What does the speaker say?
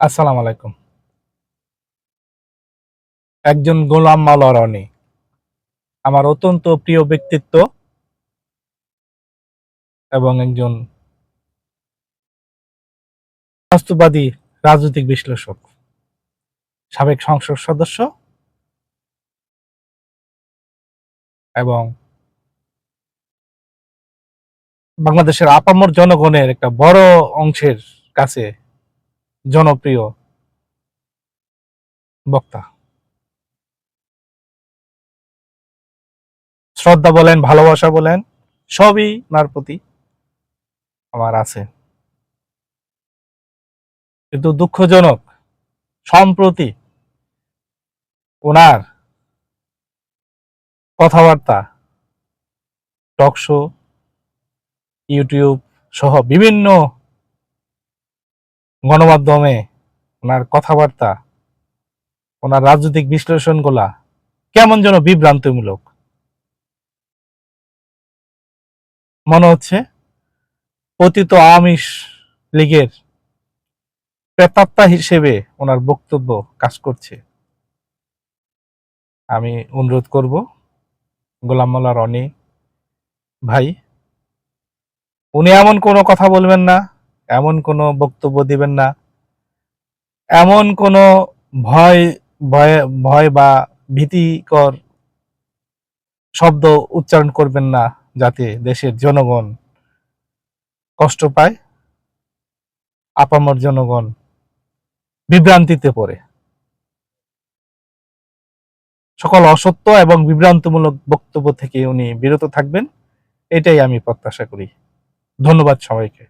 আসসালামু আলাইকুম। একজন গোলাম মাওলা আমার অত্যন্ত প্রিয় ব্যক্তিত্ব এবং একজন বাস্তববাদী রাজনৈতিক বিশ্লেষক, সাবেক সংসদ সদস্য এবং বাংলাদেশের আপামর জনগণের একটা বড় অংশের কাছে জনপ্রিয় বক্তা। শ্রদ্ধা বলেন, ভালোবাসা বলেন, সবই ওনার প্রতি আমার আছে। কিন্তু দুঃখজনক, সম্প্রতি ওনার কথাবার্তা টকশো ইউটিউব সহ বিভিন্ন গণমাধ্যমে ওনার কথাবার্তা, ওনার রাজনৈতিক বিশ্লেষণগুলা কেমন যেন বিভ্রান্তিমূলক। মনে হচ্ছে পতিত আমিষ লীগের প্রেতাত্মা হিসেবে ওনার বক্তব্য কাজ করছে। আমি অনুরোধ করব, গোলাম মোল্লা রনি ভাই, উনি এমন কোনো কথা বলবেন না এমন কোনো বক্তব্য দিবেন না। এমন কোনো ভয় ভয় ভয় বা ভীতিকর শব্দ উচ্চারণ করবেন না যাতে দেশের জনগণ কষ্ট পায়, আপামর জনগণ বিভ্রান্তিতে পড়ে। সকল অসত্য এবং বিভ্রান্তমূলক বক্তব্য থেকে উনি বিরত থাকবেন, এটাই আমি প্রত্যাশা করি। ধন্যবাদ সবাইকে।